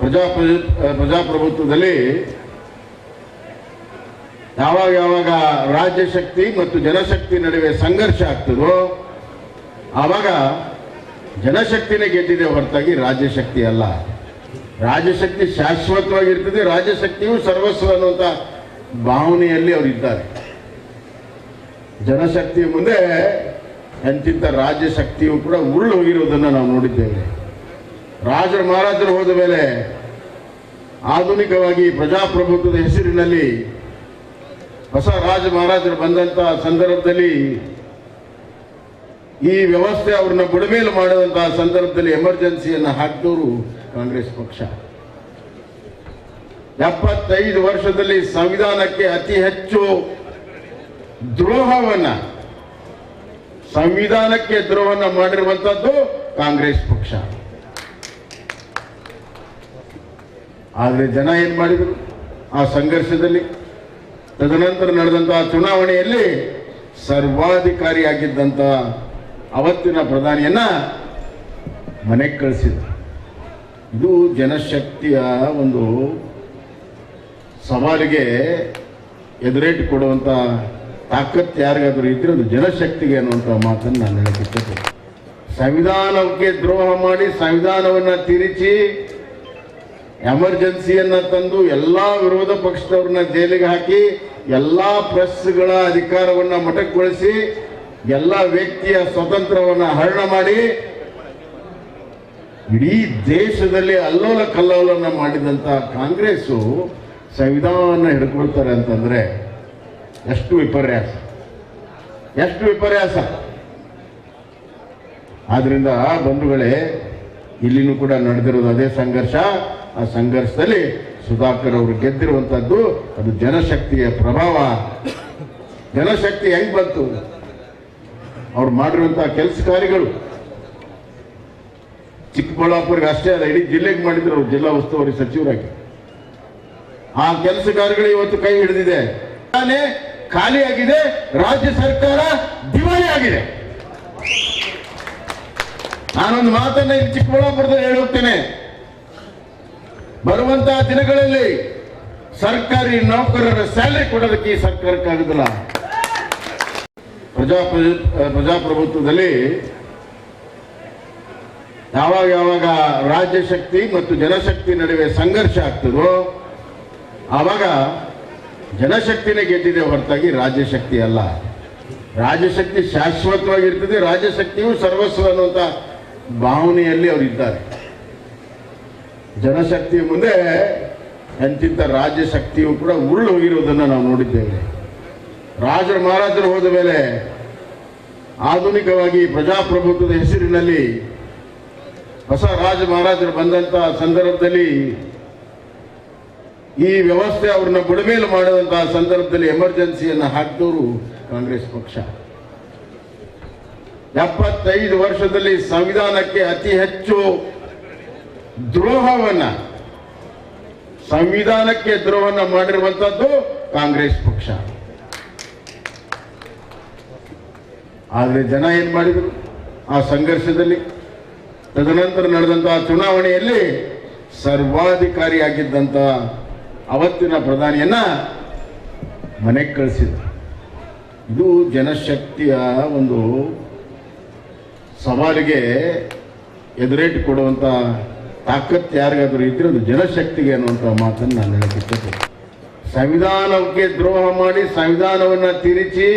ಪ್ರಜಾಪ್ರಭು ಪ್ರಜಾಪ್ರಭುತ್ವದಲ್ಲಿ ಯಾವಾಗ ಯಾವಾಗ ರಾಜ್ಯ ಶಕ್ತಿ ಮತ್ತು ಜನಶಕ್ತಿ ನಡುವೆ ಸಂಘರ್ಷ ಆಗ್ತದೋ, ಆವಾಗ ಜನಶಕ್ತಿನೇ ಗೆದ್ದಿದೆ ಹೊರತಾಗಿ ರಾಜ್ಯಶಕ್ತಿ ಅಲ್ಲ. ರಾಜ್ಯಶಕ್ತಿ ಶಾಶ್ವತವಾಗಿರ್ತದೆ ರಾಜ್ಯಶಕ್ತಿಯು ಸರ್ವಸ್ವ ಅನ್ನುವಂಥ ಭಾವನೆಯಲ್ಲಿ ಅವರಿದ್ದಾರೆ ಜನಶಕ್ತಿಯ ಮುಂದೆ ಎಂತಿಂತ ರಾಜ್ಯ ಶಕ್ತಿಯು ಕೂಡ ಉರುಳು ಹೋಗಿರುವುದನ್ನು ನಾವು ನೋಡಿದ್ದೇವೆ. ರಾಜರು ಮಹಾರಾಜರು ಹೋದ ಮೇಲೆ ಆಧುನಿಕವಾಗಿ ಪ್ರಜಾಪ್ರಭುತ್ವದ ಹೆಸರಿನಲ್ಲಿ ಹೊಸ ರಾಜ ಮಹಾರಾಜರು ಬಂದಂತ ಸಂದರ್ಭದಲ್ಲಿ ಈ ವ್ಯವಸ್ಥೆ ಅವ್ರನ್ನ ಬುಡಮೇಲು ಮಾಡಿದಂತಹ ಸಂದರ್ಭದಲ್ಲಿ ಎಮರ್ಜೆನ್ಸಿಯನ್ನು ಹಾಕಿದವರು ಕಾಂಗ್ರೆಸ್ ಪಕ್ಷ. ಎಪ್ಪತ್ತೈದು ವರ್ಷದಲ್ಲಿ ಸಂವಿಧಾನಕ್ಕೆ ಅತಿ ಹೆಚ್ಚು ದ್ರೋಹವನ್ನ, ಸಂವಿಧಾನಕ್ಕೆ ದ್ರೋಹವನ್ನ ಮಾಡಿರುವಂತದ್ದು ಕಾಂಗ್ರೆಸ್ ಪಕ್ಷ. ಆದ್ರೆ ಜನ ಏನು ಮಾಡಿದರು? ಆ ಸಂಘರ್ಷದಲ್ಲಿ ತದನಂತರ ನಡೆದಂತಹ ಚುನಾವಣೆಯಲ್ಲಿ ಸರ್ವಾಧಿಕಾರಿಯಾಗಿದ್ದಂಥ ಅವತ್ತಿನ ಪ್ರಧಾನಿಯನ್ನ ಮನೆಗೆ ಕಳಿಸಿದ್ರು. ಇದು ಜನಶಕ್ತಿಯ ಒಂದು ಸವಾಲಿಗೆ ಎದುರೇಟು ಕೊಡುವಂಥ ತಾಕತ್ತು ಯಾರಿಗಾದರೂ ಇದ್ದರೆ ಅದು ಜನಶಕ್ತಿಗೆ ಅನ್ನುವಂಥ ಮಾತನ್ನು ನಾನು ಹೇಳಕ್ಕೆ ಸಂವಿಧಾನಕ್ಕೆ ದ್ರೋಹ ಮಾಡಿ ಸಂವಿಧಾನವನ್ನು ತಿರುಚಿ ಎಮರ್ಜೆನ್ಸಿಯನ್ನ ತಂದು ಎಲ್ಲಾ ವಿರೋಧ ಪಕ್ಷದವ್ರನ್ನ ಜೈಲಿಗೆ ಹಾಕಿ ಎಲ್ಲಾ ಪ್ರೆಸ್ಗಳ ಅಧಿಕಾರವನ್ನ ಮಟಕ್ಗೊಳಿಸಿ ಎಲ್ಲ ವ್ಯಕ್ತಿಯ ಸ್ವತಂತ್ರವನ್ನ ಹರಣ ಮಾಡಿ ಇಡೀ ದೇಶದಲ್ಲಿ ಅಲ್ಲೋಲ ಕಲ್ಲೋಲನ ಮಾಡಿದಂತ ಕಾಂಗ್ರೆಸ್ಸು ಸಂವಿಧಾನವನ್ನ ಹಿಡ್ಕೊಳ್ತಾರೆ ಅಂತಂದ್ರೆ ಎಷ್ಟು ವಿಪರ್ಯಾಸ. ಎಷ್ಟು ವಿಪರ್ಯಾಸ. ಆದ್ರಿಂದ ಬಂಧುಗಳೇ, ಇಲ್ಲಿನೂ ಕೂಡ ನಡೆದಿರೋದು ಅದೇ ಸಂಘರ್ಷ. ಆ ಸಂಘರ್ಷದಲ್ಲಿ ಸುಧಾಕರ್ ಅವರು ಗೆದ್ದಿರುವಂತದ್ದು ಅದು ಜನಶಕ್ತಿಯ ಪ್ರಭಾವ. ಜನಶಕ್ತಿ ಹೆಂಗ್ ಬಂತು? ಅವ್ರು ಮಾಡಿರುವಂತಹ ಕೆಲಸ ಕಾರ್ಯಗಳು. ಚಿಕ್ಕಬಳ್ಳಾಪುರಿಗೆ ಅಷ್ಟೇ ಅಲ್ಲ, ಇಡೀ ಜಿಲ್ಲೆಗೆ ಮಾಡಿದ್ರು ಅವ್ರು ಜಿಲ್ಲಾ ಉಸ್ತುವಾರಿ ಸಚಿವರಾಗಿ. ಆ ಕೆಲಸ ಕಾರ್ಯಗಳು ಇವತ್ತು ಕೈ ಹಿಡಿದಿದೆ. ಖಾಲಿಯಾಗಿದೆ, ರಾಜ್ಯ ಸರ್ಕಾರ ದಿವಾಳಿ ಆಗಿದೆ. ನಾನೊಂದು ಮಾತನ್ನ ಇಲ್ಲಿ ಚಿಕ್ಕಬಳ್ಳಾಪುರದಲ್ಲಿ ಹೇಳಿ ಹೋಗ್ತೇನೆ. ಬರುವಂತಹ ದಿನಗಳಲ್ಲಿ ಸರ್ಕಾರಿ ನೌಕರರ ಸ್ಯಾಲರಿ ಕೊಡೋದಕ್ಕೆ ಈ ಸರ್ಕಾರಕ್ಕಾಗುದಿಲ್ಲ. ಪ್ರಜಾಪ್ರಭು ಪ್ರಜಾಪ್ರಭುತ್ವದಲ್ಲಿ ಯಾವಾಗ ಯಾವಾಗ ರಾಜ್ಯ ಶಕ್ತಿ ಮತ್ತು ಜನಶಕ್ತಿ ನಡುವೆ ಸಂಘರ್ಷ ಆಗ್ತದೋ ಆವಾಗ ಜನಶಕ್ತಿನೇ ಗೆದ್ದಿದೆ ಹೊರತಾಗಿ ರಾಜ್ಯ ಶಕ್ತಿ ಅಲ್ಲ. ರಾಜ್ಯಶಕ್ತಿ ಶಾಶ್ವತವಾಗಿರ್ತದೆ ರಾಜ್ಯಶಕ್ತಿಯು ಸರ್ವಸ್ವ ಅನ್ನುವಂಥ ಭಾವನೆಯಲ್ಲಿ ಅವರಿದ್ದಾರೆ. ಜನಶಕ್ತಿಯ ಮುಂದೆ ಎಂತಿಂತ ರಾಜ್ಯ ಶಕ್ತಿಯು ಕೂಡ ಉರುಳು ಹೋಗಿರುವುದನ್ನು ನಾವು ನೋಡಿದ್ದೇವೆ. ರಾಜರು ಮಹಾರಾಜರು ಹೋದ ಮೇಲೆ ಆಧುನಿಕವಾಗಿ ಪ್ರಜಾಪ್ರಭುತ್ವದ ಹೆಸರಿನಲ್ಲಿ ಹೊಸ ರಾಜ ಮಹಾರಾಜರು ಬಂದಂತಹ ಸಂದರ್ಭದಲ್ಲಿ ಈ ವ್ಯವಸ್ಥೆ ಅವ್ರನ್ನ ಬುಡಮೇಲು ಮಾಡಿದಂತಹ ಸಂದರ್ಭದಲ್ಲಿ ಎಮರ್ಜೆನ್ಸಿಯನ್ನು ಹಾಕಿದವರು ಕಾಂಗ್ರೆಸ್ ಪಕ್ಷ. ಎಪ್ಪತ್ತೈದು ವರ್ಷದಲ್ಲಿ ಸಂವಿಧಾನಕ್ಕೆ ಅತಿ ಹೆಚ್ಚು ದ್ರೋಹವನ್ನ, ಸಂವಿಧಾನಕ್ಕೆ ದ್ರೋಹವನ್ನ ಮಾಡಿರುವಂತದ್ದು ಕಾಂಗ್ರೆಸ್ ಪಕ್ಷ. ಆದರೆ ಜನ ಏನ್ ಮಾಡಿದ್ರು? ಆ ಸಂಘರ್ಷದಲ್ಲಿ ತದನಂತರ ನಡೆದಂತಹ ಚುನಾವಣೆಯಲ್ಲಿ ಸರ್ವಾಧಿಕಾರಿಯಾಗಿದ್ದಂಥ ಅವತ್ತಿನ ಪ್ರಧಾನಿಯನ್ನ ಮನೆಗೆ ಕಳಿಸಿದ್ರು. ಇದು ಜನಶಕ್ತಿಯ ಒಂದು ಸವಾಲಿಗೆ ಎದುರೇಟು ಕೊಡುವಂತ ತಾಕತ್ತು ಯಾರಿಗಾದ್ರೂ ಇದ್ರೆ ಅದು ಜನಶಕ್ತಿಗೆ ಅನ್ನುವಂಥ ಮಾತನ್ನು ನಾನು ಹೇಳಕ್ಕೆ ಸಂವಿಧಾನಕ್ಕೆ ದ್ರೋಹ ಮಾಡಿ ಸಂವಿಧಾನವನ್ನ ತಿರುಚಿ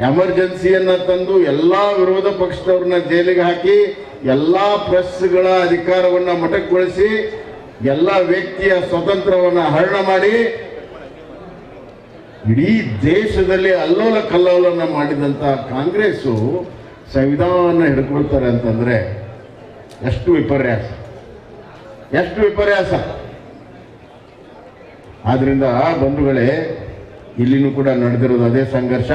ಎಮರ್ಜೆನ್ಸಿಯನ್ನ ತಂದು ಎಲ್ಲಾ ವಿರೋಧ ಪಕ್ಷದವ್ರನ್ನ ಜೈಲಿಗೆ ಹಾಕಿ ಎಲ್ಲಾ ಪ್ರೆಸ್ಗಳ ಅಧಿಕಾರವನ್ನ ಮಠಕ್ಕೊಳಿಸಿ ಎಲ್ಲ ವ್ಯಕ್ತಿಯ ಸ್ವತಂತ್ರವನ್ನ ಹರಣ ಮಾಡಿ ಇಡೀ ದೇಶದಲ್ಲಿ ಅಲ್ಲೋಲ ಕಲ್ಲೋಲನ ಮಾಡಿದಂತ ಕಾಂಗ್ರೆಸ್ಸು ಸಂವಿಧಾನ ಹಿಡ್ಕೊಳ್ತಾರೆ ಅಂತಂದ್ರೆ ಎಷ್ಟು ವಿಪರ್ಯಾಸ? ಎಷ್ಟು ವಿಪರ್ಯಾಸ? ಆದ್ರಿಂದ ಬಂಧುಗಳೇ, ಇಲ್ಲಿನೂ ಕೂಡ ನಡೆದಿರೋದು ಅದೇ ಸಂಘರ್ಷ.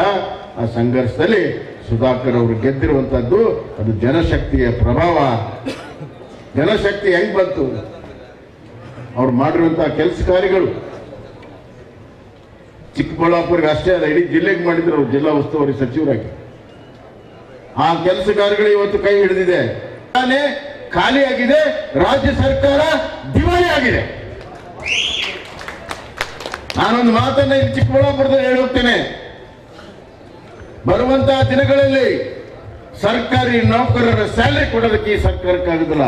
ಆ ಸಂಘರ್ಷದಲ್ಲಿ ಸುಧಾಕರ್ ಅವರು ಗೆದ್ದಿರುವಂತದ್ದು ಅದು ಜನಶಕ್ತಿಯ ಪ್ರಭಾವ. ಜನಶಕ್ತಿ ಹೆಂಗ್ ಬಂತು? ಅವ್ರು ಮಾಡಿರುವಂತಹ ಕೆಲಸ ಕಾರ್ಯಗಳು. ಚಿಕ್ಕಬಳ್ಳಾಪುರಿಗೆ ಅಷ್ಟೇ ಅಲ್ಲ, ಇಡೀ ಜಿಲ್ಲೆಗೆ ಮಾಡಿದ್ರು ಅವ್ರು ಜಿಲ್ಲಾ ಉಸ್ತುವಾರಿ ಸಚಿವರಾಗಿ. ಆ ಕೆಲಸ ಕಾರ್ಯಗಳು ಇವತ್ತು ಕೈ ಹಿಡಿದಿದೆ. ಖಾಲಿಯಾಗಿದೆ. ರಾಜ್ಯ ಸರ್ಕಾರ ದಿವಾಳಿ ಆಗಿದೆ ನಾನೊಂದು ಮಾತನ್ನ ಇಲ್ಲಿ ಚಿಕ್ಕಬಳ್ಳಾಪುರದಲ್ಲಿ ಹೇಳುತ್ತೇನೆ ಬರುವಂತಹ ದಿನಗಳಲ್ಲಿ ಸರ್ಕಾರಿ ನೌಕರರ ಸ್ಯಾಲರಿ ಕೊಡೋದಕ್ಕೆ ಈ ಸರ್ಕಾರಕ್ಕಾಗುದಿಲ್ಲ